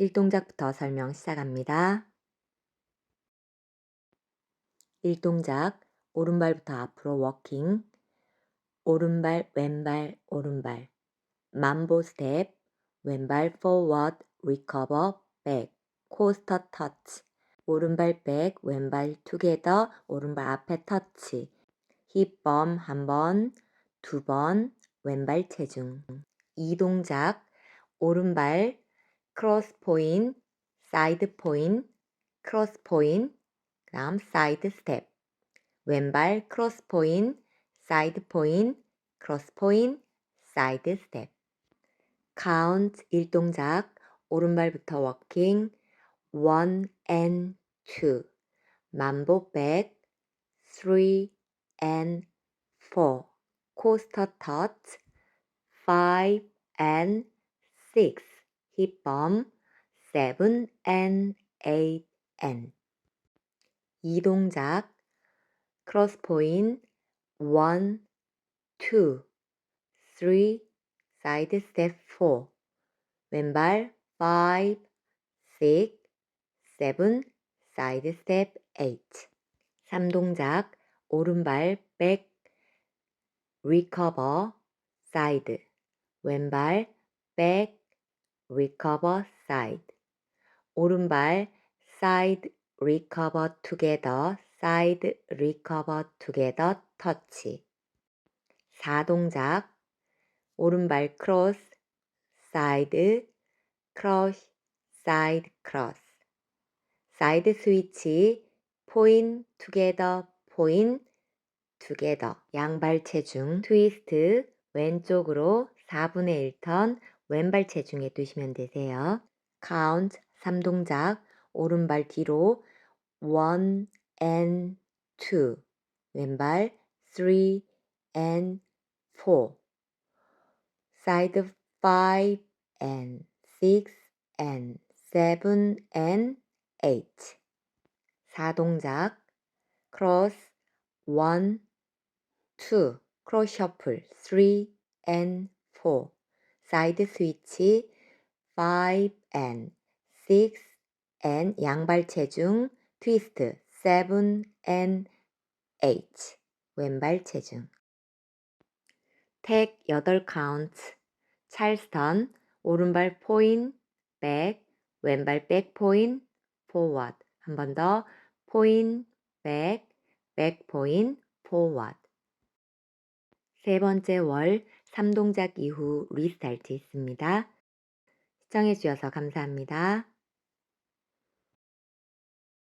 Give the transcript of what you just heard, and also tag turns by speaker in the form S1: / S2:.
S1: 1동작부터 설명 시작합니다. 1동작 오른발부터 앞으로 워킹. 오른발 왼발 오른발. 만보 스텝 왼발 forward recover back. 코스터 터치. 오른발 백 왼발 투게더 오른발 앞에 터치. 힙 범 한번 두 번 왼발 체중. 이 동작 오른발 크로스 포인 사이드 포인 크로스 포인 그다음 사이드 스텝 왼발 크로스 포인 사이드 포인 크로스 포인 사이드 스텝 카운트 1동작. 오른발부터 워킹 1 and 2 만보 백 3 and 4 코스터 터치 5 and 6 힙범 7 and 8 and 이 동작 크로스 포인 1 2 3 사이드 스텝 4 왼발 5 6 7 사이드 스텝 8 3동작 오른발 백 리커버 사이드. 왼발 백 리커버 사이드 오른발 사이드 리커버 투게더 사이드 리커버 투게더 터치 4동작 오른발 크로스 사이드 크로스 사이드 크로스 사이드 스위치 포인 투게더 포인 투게더 양발 체중 트위스트 왼쪽으로 4분의 1턴 왼발 체중에 두시면 되세요. 카운트 3동작 오른발 뒤로 1 and 2 왼발 3 and 4 사이드 5 and 6 and 7 and 8 4동작 크로스 1 2 크로스 셔플 3 and 4 사이드 스위치 5 and 6 and 양발 체중 트위스트 7 and 8 왼발 체중. 택 8카운트 찰스턴 오른발 포인 백 왼발 백 포인 포워드 한번 더 포인 백 백 포인 포워드 세 번째 월 3동작 이후 리스타트 있습니다. 시청해 주셔서 감사합니다.